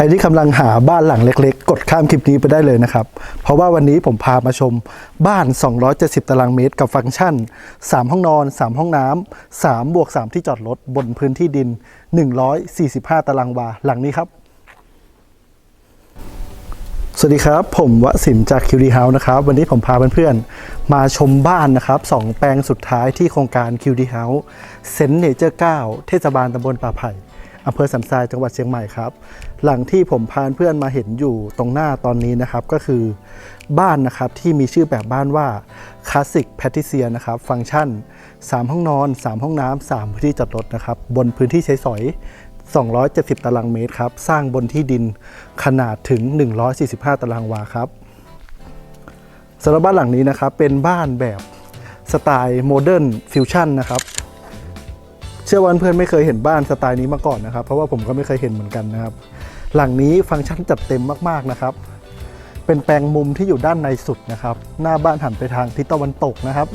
รที่กำลังหาบ้านหลังเล็กๆ กดข้ามคลิปนี้ไปได้เลยนะครับ เพราะว่าวันนี้ผมพามาชมบ้าน 270 ตารางเมตรกับฟังก์ชัน 3 ห้องนอน 3 ห้องน้ำ3บวก 3 ที่จอดรถบนพื้นที่ดิน 145 ตารางวาหลังนี้ครับ สวัสดีครับ ผมวสินจากคิวดีเฮาส์นะครับ วันนี้ผมพาเพื่อนๆ มาชมบ้านนะครับสองแปลงสุดท้ายที่โครงการคิวดีเฮาส์เซนเนเจอร์9เทศบาลตำบลป่าไผ่ อำเภอสันทรายจังหวัดเชียงใหม่ครับ หลังที่ผมพาเพื่อนมาเห็นอยู่ตรงหน้าตอนนี้นะครับก็คือบ้านนะครับที่มีชื่อแบบบ้านว่าคลาสสิกแพทิเซียนะครับฟังก์ชัน 3 ห้องนอน 3 ห้องน้ำ3พื้นที่จอดรถนะครับบนพื้นที่ใช้สอย 270 ตารางเมตรครับสร้างบนที่ดินขนาดถึง 145 ตารางวาครับสำหรับบ้านหลังนี้นะครับเป็นบ้านแบบสไตล์โมเดิร์นฟิวชั่นนะครับ ชื่อว่าเพื่อนไม่เคยเห็นบ้านสไตล์นี้มาก่อนนะครับ เพราะว่าผมก็ไม่เคยเห็นเหมือนกันนะครับ หลังนี้ฟังก์ชันจัดเต็มมากๆนะครับ เป็นแปลงมุมที่อยู่ด้านในสุดนะครับ หน้าบ้านหันไปทางทิศตะวันตกนะครับ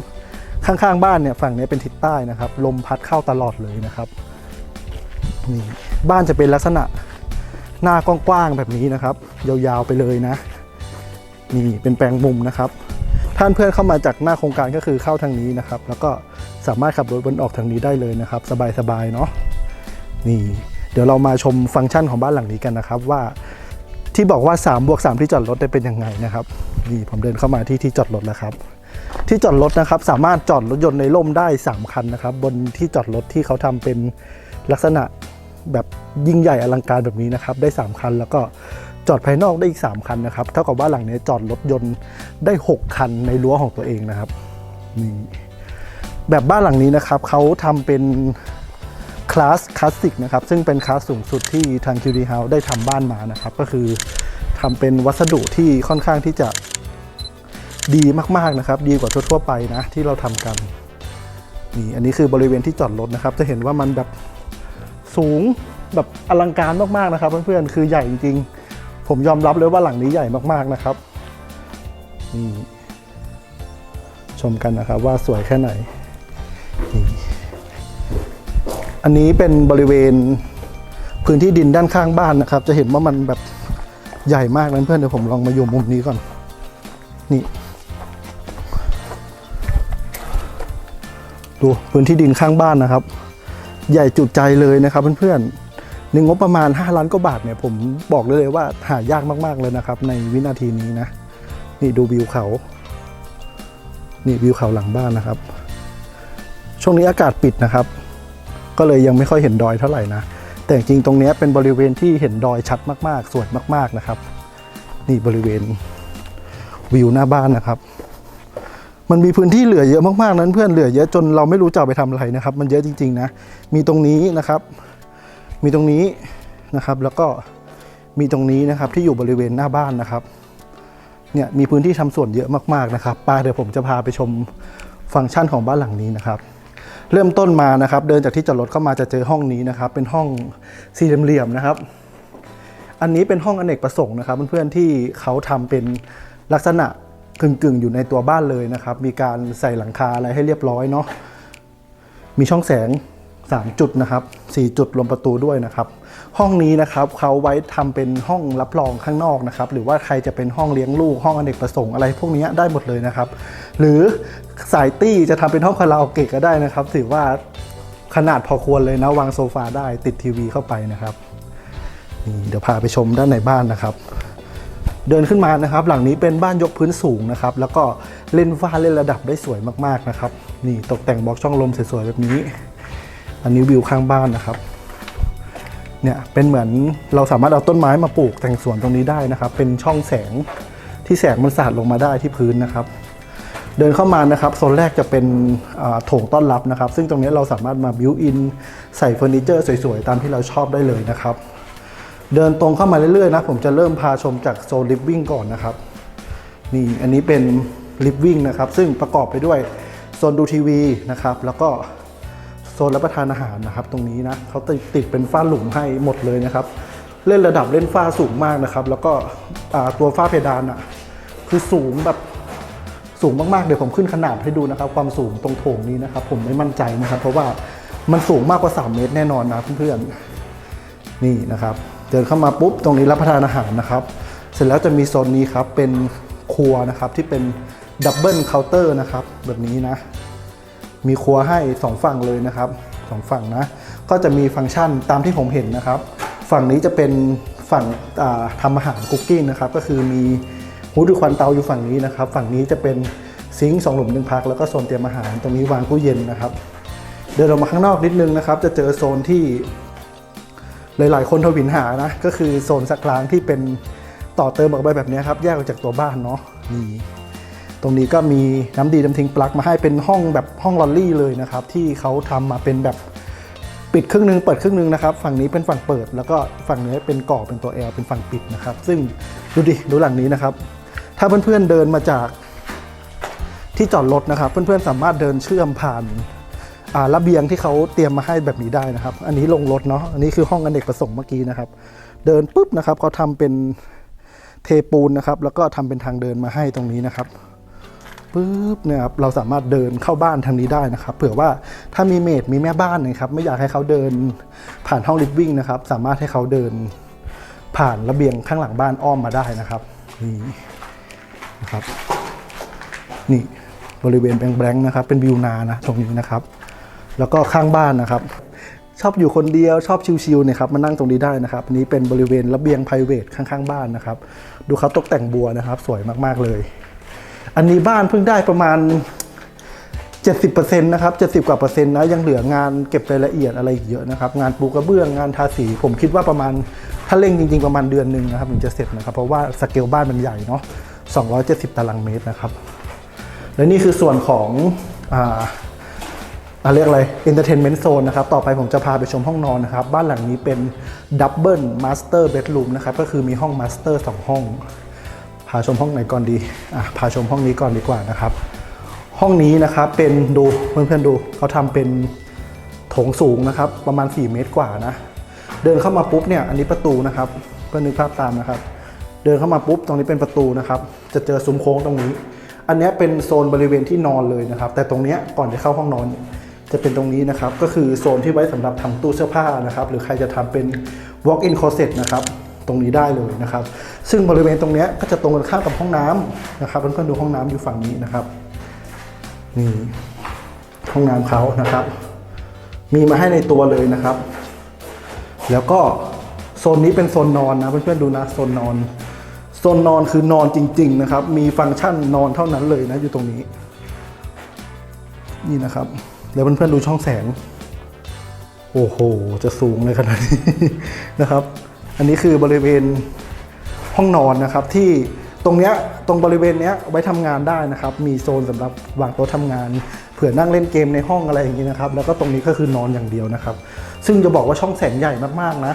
ข้างๆบ้านเนี่ยฝั่งนี้เป็นทิศใต้นะครับ ลมพัดเข้าตลอดเลยนะครับนี่บ้านจะเป็นลักษณะหน้ากว้างๆแบบนี้นะครับ ยาวๆไปเลยนะ นี่เป็นแปลงมุมนะครับ ท่านเพื่อนเข้ามาจากหน้าโครงการก็คือเข้าทางนี้นะครับ แล้วก็ สามารถขับรถวนออกทางนี้ได้เลยนะครับ สบายๆเนาะนี่ เดี๋ยวเรามาชมฟังก์ชันของบ้านหลังนี้กันนะครับ ว่าที่บอกว่า3บวก3ที่จอดรถได้เป็นยังไงนะครับนี่ผมเดินเข้ามาที่ที่จอดรถแล้วครับ ที่จอดรถนะครับ สามารถจอดรถยนต์ในร่มได้ 3 คันนะครับ บนที่จอดรถที่เขาทำเป็นลักษณะแบบยิ่งใหญ่อลังการแบบนี้นะครับ ได้ 3 คัน แล้วก็จอดภายนอกได้อีก 3 คันนะครับ เท่ากับว่าหลังนี้จอดรถยนต์ได้ 6 คันในรั้วของตัวเองนะครับนี่ แบบบ้านหลังนี้นะครับเขาทำเป็นคลาสคลาสสิกนะครับซึ่งเป็นคลาสสูงสุดที่ทาง QD House ได้ทำบ้านมานะครับ ก็คือทำเป็นวัสดุที่ค่อนข้างที่จะดีมากๆนะครับ ดีกว่าทั่วๆไปนะที่เราทำกันนี่อันนี้คือบริเวณที่จอดรถนะครับ จะเห็นว่ามันแบบสูงแบบอลังการมากๆนะครับ เพื่อนๆคือใหญ่จริงๆ ผมยอมรับเลยว่าหลังนี้ใหญ่มากๆนะครับนี่ชมกันนะครับว่าสวยแค่ไหน อันนี้เป็นบริเวณพื้นที่ดินด้านข้างบ้านนะครับ จะเห็นว่ามันแบบใหญ่มากนะเพื่อนเดี๋ยวผมลองมาอยู่มุมนี้ก่อน นี่ ดูพื้นที่ดินข้างบ้านนะครับ ใหญ่จุใจเลยนะครับเพื่อนๆในงบประมาณ 5 ล้านกว่าบาทเนี่ยผมบอกเลยเลยว่าหายากมากๆเลยนะครับ ในวินาทีนี้นะ นี่ดูวิวเขา นี่วิวเขาหลังบ้านนะครับ ช่วงนี้อากาศปิดนะครับ ก็เลยยังไม่ค่อยเห็นดอยเท่าไหร่นะ แต่จริงตรงนี้เป็นบริเวณที่เห็นดอยชัดมากๆ สวยมากๆนะครับ นี่บริเวณวิวหน้าบ้านนะครับ มันมีพื้นที่เหลือเยอะมากๆนั้นเพื่อนเหลือเยอะจนเราไม่รู้จะไปทำอะไรนะครับ มันเยอะจริงๆนะ มีตรงนี้นะครับ มีตรงนี้นะครับ แล้วก็มีตรงนี้นะครับที่อยู่บริเวณหน้าบ้านนะครับ เนี่ยมีพื้นที่ทำส่วนเยอะมากๆนะครับป้าเดี๋ยวผมจะพาไปชมฟังก์ชันของบ้านหลังนี้นะครับ เริ่มต้นมานะครับ เดินจากที่จอดรถเข้ามาจะเจอห้องนี้นะครับ เป็นห้องสี่เหลี่ยมนะครับ อันนี้เป็นห้องอเนกประสงค์นะครับเพื่อนๆที่เขาทำเป็นลักษณะกึ่งๆ อยู่ในตัวบ้านเลยนะครับ มีการใส่หลังคาอะไรให้เรียบร้อยเนาะมีช่องแสง 3 จุดนะครับ 4 จุดรวมประตูด้วยนะครับ ห้องนี้นะครับเขาไว้ทำเป็นห้องรับรองข้างนอกนะครับ หรือว่าใครจะเป็นห้องเลี้ยงลูกห้องอเนกประสงค์อะไรพวกนี้ได้หมดเลยนะครับ หรือสายตี้จะทำเป็นห้องคาราโอเกะก็ได้นะครับ ถือว่าขนาดพอควรเลยนะวางโซฟาได้ติดทีวีเข้าไปนะครับนี่เดี๋ยวพาไปชมด้านในบ้านนะครับ เดินขึ้นมานะครับ หลังนี้เป็นบ้านยกพื้นสูงนะครับ แล้วก็เล่นฟ้าเล่นระดับได้สวยมากๆนะครับ นี่ตกแต่งบล็อกช่องลมสวยๆแบบนี้ อันนี้วิวข้างบ้านนะครับเนี่ยเป็นเหมือนเราสามารถเอาต้นไม้มาปลูกแต่งสวนตรงนี้ได้นะครับ เป็นช่องแสงที่แสงมันสาดลงมาได้ที่พื้นนะครับ เดินเข้ามานะครับโซนแรกจะเป็นโถงต้อนรับนะครับ ซึ่งตรงนี้เราสามารถมาบิวอินใส่เฟอร์นิเจอร์สวยๆ ตามที่เราชอบได้เลยนะครับ เดินตรงเข้ามาเรื่อยๆนะผมจะเริ่มพาชมจากโซนลิฟวิ่งก่อนนะครับนี่อันนี้เป็นลิฟวิ่งนะครับซึ่งประกอบไปด้วยโซนดูทีวีนะครับแล้วก็ โซนรับประทานอาหารนะครับตรงนี้นะเขาติดติดเป็นฝ้าหลุมให้หมดเลยนะครับ เล่นระดับเล่นฝ้าสูงมากนะครับ แล้วก็ตัวฝ้าเพดานอะคือสูงแบบสูงมากๆเดี๋ยวผมขึ้นขนาดให้ดูนะครับ ความสูงตรงโถงนี้นะครับ ผมไม่มั่นใจนะครับ เพราะว่ามันสูงมากกว่า 3 เมตรแน่นอนนะเพื่อนๆนี่นะครับเดินเข้ามาปุ๊บตรงนี้รับประทานอาหารนะครับ เสร็จแล้วจะมีโซนนี้ครับเป็นครัวนะครับที่เป็นดับเบิลเคาน์เตอร์นะครับแบบนี้นะ มีครัวให้สองฝั่งเลยนะครับสองฝั่งนะ ก็จะมีฟังก์ชันตามที่ผมเห็นนะครับ ฝั่งนี้จะเป็นฝั่งทำอาหารคุกกิ้งนะครับ ก็คือมีฮูดดูควันเตาอยู่ฝั่งนี้นะครับ ฝั่งนี้จะเป็นซิงค์สองหลุมหนึ่งพัก แล้วก็โซนเตรียมอาหารตรงนี้วางตู้เย็นนะครับ เดินออกมาข้างนอกนิดนึงนะครับ จะเจอโซนที่ หลาย ๆ คนทวินหานะ ก็คือโซนสักล้างที่เป็นต่อเติมออกไปแบบนี้ครับ แยกออกจากตัวบ้านเนาะนี่ ตรงนี้ก็มีน้ำดีน้ำทิ้งปลั๊กมาให้เป็นห้องแบบห้องลอลลี่เลยนะครับ ที่เขาทำมาเป็นแบบปิดครึ่งหนึงเปิดครึ่งหนึงนะครับ ฝั่งนี้เป็นฝั่งเปิด แล้วก็ฝั่งนี้เป็นก่อเป็นตัว L เป็นฝั่งปิดนะครับ ซึ่งดูดิดูหลังนี้นะครับ ถ้าเพื่อนๆเดินมาจากที่จอดรถนะครับ เพื่อนๆสามารถเดินเชื่อมผ่านาระเบียงที่เขาเตรียมมาให้แบบนี้ได้นะครับ อันนี้ลงรถเนาะอันนี้คือห้องอเนกประสงค์เมื่อกี้นะครับ เดินปุ๊บนะครับเขาทำเป็นเทปูนนะครับ แล้วก็ทำเป็นทางเดินมาให้ตรงนี้นะครับ ปุ๊บเนี่ยครับเราสามารถเดินเข้าบ้านทางนี้ได้นะครับ เผื่อว่าถ้ามีเมดมีแม่บ้านนะครับ ไม่อยากให้เขาเดินผ่านห้องลิฟวิ่งนะครับ สามารถให้เขาเดินผ่านระเบียงข้างหลังบ้านอ้อมมาได้นะครับนี่นะครับ นี่บริเวณแบงๆนะครับ เป็นวิวนานะตรงนี้นะครับ แล้วก็ข้างบ้านนะครับ ชอบอยู่คนเดียวชอบชิลๆเนี่ยครับมานั่งตรงนี้ได้นะครับนี้เป็นบริเวณระเบียง p r i v a t ข้างๆบ้านนะครับ ดูเขาตกแต่งบัวนะครับ สวยมากๆเลย อันนี้บ้านเพิ่งได้ประมาณ 70%นะครับ 70 กว่าเปอร์เซ็นต์นะ ยังเหลืองานเก็บรายละเอียดอะไรอีกเยอะนะครับ งานปูกระเบื้องงานทาสี ผมคิดว่าประมาณ ถ้าเร่งจริง ๆ ประมาณเดือนหนึ่งนะครับถึงจะเสร็จนะครับ เพราะว่าสเกลบ้านมันใหญ่เนาะ 270 ตารางเมตรนะครับ และนี่คือส่วนของอ่าอะเรียกอะไร Entertainment Zone นะครับ ต่อไปผมจะพาไปชมห้องนอนนะครับ บ้านหลังนี้เป็น Double Master Bedroom นะครับ ก็คือมีห้อง Master 2 ห้องาชมห้องไหนก่อนดีอะพาชมห้องนี้ก่อนดีกว่านะครับ ห้องนี้นะครับเป็นดูเพื่อนๆดูเขาทำเป็นโถงสูงนะครับ ประมาณ 4 เมตรกว่านะ เดินเข้ามาปุ๊บเนี่ยอันนี้ประตูนะครับเพื่อนนึกภาพตามนะครับ เดินเข้ามาปุ๊บตรงนี้เป็นประตูนะครับ จะเจอซุ้มโค้งตรงนี้ อันนี้เป็นโซนบริเวณที่นอนเลยนะครับ แต่ตรงเนี้ยก่อนจะเข้าห้องนอนจะเป็นตรงนี้นะครับ ก็คือโซนที่ไว้สำหรับทำตู้เสื้อผ้านะครับ หรือใครจะทำเป็น walk-in closet นะครับ ตรงนี้ได้เลยนะครับ ซึ่งบริเวณตรงนี้ก็จะตรงกันข้ามกับห้องน้ำนะครับเพื่อนๆดูห้องน้ำอยู่ฝั่งนี้นะครับนี่ห้องน้ำเขานะครับ มีมาให้ในตัวเลยนะครับ แล้วก็โซนนี้เป็นโซนนอนนะเพื่อนๆดูนะโซนนอนโซนนอนคือนอนจริง ๆ นะครับ มีฟังก์ชันนอนเท่านั้นเลยนะอยู่ตรงนี้ นี่นะครับแล้วเพื่อนๆดูช่องแสง โอ้โห จะสูงเลยขนาดนี้นะครับ อันนี้คือบริเวณห้องนอนนะครับ ที่ตรงเนี้ยตรงบริเวณเนี้ยไว้ทำงานได้นะครับ มีโซนสำหรับวางโต๊ะทำงาน เผื่อนั่งเล่นเกมในห้องอะไรอย่างนี้นะครับ แล้วก็ตรงนี้ก็คือนอนอย่างเดียวนะครับ ซึ่งจะบอกว่าช่องแสงใหญ่มากๆนะ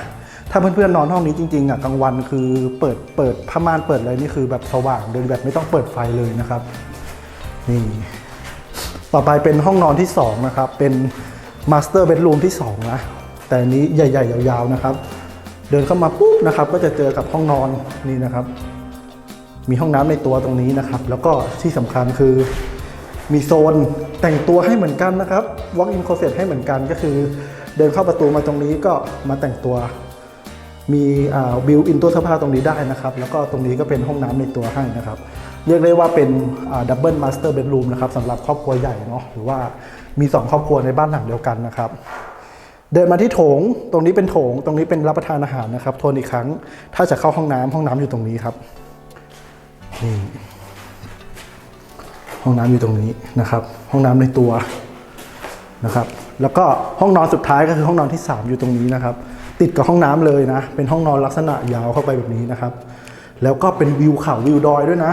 ถ้าเพื่อนๆนอนห้องนี้จริงๆอะกลางวันคือเปิดเปิดผ้าม่านเปิดอะไรนี่คือแบบสว่างเดินแบบไม่ต้องเปิดไฟเลยนะครับนี่ต่อไปเป็นห้องนอนที่2นะครับเป็นมาสเตอร์เบดรูมที่2นะแต่อันนี้ใหญ่ ๆ ยาวๆนะครับ เดินเข้ามาปุ๊บนะครับก็จะเจอกับห้องนอนนี่นะครับ มีห้องน้ำในตัวตรงนี้นะครับ แล้วก็ที่สำคัญคือมีโซนแต่งตัวให้เหมือนกันนะครับ walk in closet ให้เหมือนกันก็คือ เดินเข้าประตูมาตรงนี้ก็มาแต่งตัว มีวิวอินตัวเสื้อผ้าตรงนี้ได้นะครับ แล้วก็ตรงนี้ก็เป็นห้องน้ำในตัวให้นะครับ เรียกได้ว่าเป็นดับเบิลมาสเตอร์เบดรูมนะครับสำหรับครอบครัวใหญ่เนาะหรือว่ามี 2 ครอบครัวในบ้านหลังเดียวกันนะครับ เดินมาที่โถง ตรงนี้เป็นโถง ตรงนี้เป็นรับประทานอาหารนะครับ ทวนอีกครั้ง ถ้าจะเข้าห้องน้ำห้องน้ำอยู่ตรงนี้ครับ นี่ ห้องน้ำอยู่ตรงนี้นะครับ ห้องน้ำในตัวนะครับ แล้วก็ห้องนอนสุดท้ายก็คือห้องนอนที่ 3 อยู่ตรงนี้นะครับ ติดกับห้องน้ำเลยนะ เป็นห้องนอนลักษณะยาวเข้าไปแบบนี้นะครับ แล้วก็เป็นวิวเขาวิวดอยด้วยนะ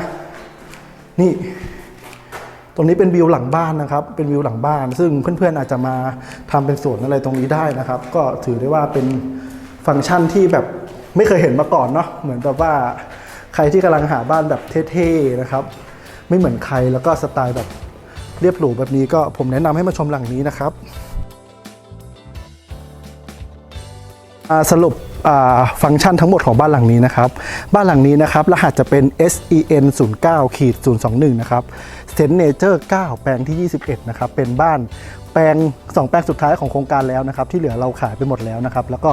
นี่ ตรงนี้เป็นวิวหลังบ้านนะครับ เป็นวิวหลังบ้าน ซึ่งเพื่อนๆอาจจะมาทำเป็นสวนอะไรตรงนี้ได้นะครับ ก็ถือได้ว่าเป็นฟังก์ชันที่แบบไม่เคยเห็นมาก่อนเนาะเหมือนแบบว่าใครที่กำลังหาบ้านแบบเท่ๆนะครับ ไม่เหมือนใครแล้วก็สไตล์แบบเรียบหรูแบบนี้ก็ผมแนะนำให้มาชมหลังนี้นะครับอ่าสรุป ฟังก์ชันทั้งหมดของบ้านหลังนี้นะครับ บ้านหลังนี้นะครับ รหัสจะเป็น SEN 09ขีด021 นะครับเซนเนเจอร์ 9 แปลงที่ 21 นะครับ เป็นบ้านแปลงสองแปลงสุดท้ายของโครงการแล้วนะครับ ที่เหลือเราขายไปหมดแล้วนะครับ แล้วก็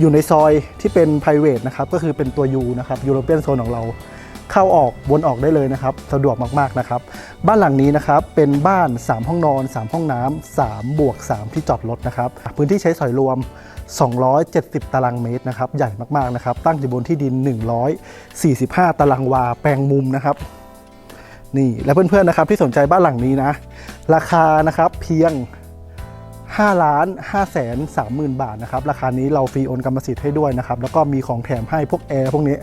อยู่ในซอยที่เป็น p r i v a t นะครับ ก็คือเป็นตัว U นะครับยูโรเปียนโซนของเราเข้าออกวนออกได้เลยนะครับ สะดวกมาก ๆ นะครับ บ้านหลังนี้นะครับ เป็นบ้าน 3 ห้องนอน 3 ห้องน้ำ3บวก 3 ที่จอดรถนะครับ พื้นที่ใช้สอยรวม 270 ตารางเมตรนะครับ ใหญ่มากๆนะครับ ตั้งอยู่บนที่ดิน 145 ตารางวา แปลงมุมนะครับ นี่ และเพื่อนๆนะครับที่สนใจบ้านหลังนี้นะ ราคานะครับเพียง5ล้าน5แสน3หมื่นบาทนะครับ ราคานี้เราฟรีโอนกรรมสิทธิ์ให้ด้วยนะครับ แล้วก็มีของแถมให้พวกแอร์พวกนี้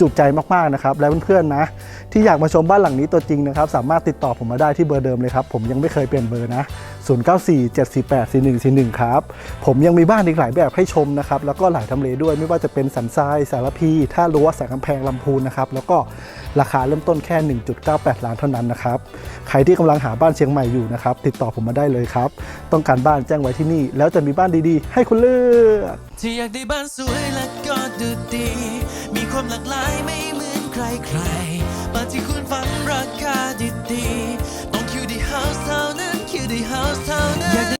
จุใจมากๆนะครับและเพื่อนๆนะที่อยากมาชมบ้านหลังนี้ตัวจริงนะครับสามารถติดต่อผมมาได้ที่เบอร์เดิมเลยครับผมยังไม่เคยเปลี่ยนเบอร์นะ 0947484141 ครับ ผมยังมีบ้านอีกหลายแบบให้ชมนะครับแล้วก็หลายทำเลด้วยไม่ว่าจะเป็นสันทรายสารพีท่ารั้วแสงกำแพงลำพูนนะครับแล้วก็ราคาเริ่มต้นแค่ 1.98 ล้านเท่านั้นนะครับใครที่กำลังหาบ้านเชียงใหม่อยู่นะครับติดต่อผมมาได้เลยครับต้องการบ้านแจ้งไว้ที่นี่ แล้วจะมีบ้านดีๆ ให้คุณเลือกที่อยากได้บ้านสวยและก็ดูดีมี ความหลากหลายไม่เหมือนใครใครมาที่คุณฟังราคาดีดีๆต้องคิวดีเฮาส์เท่านั้นคิวดีเฮาส์เท่านั้น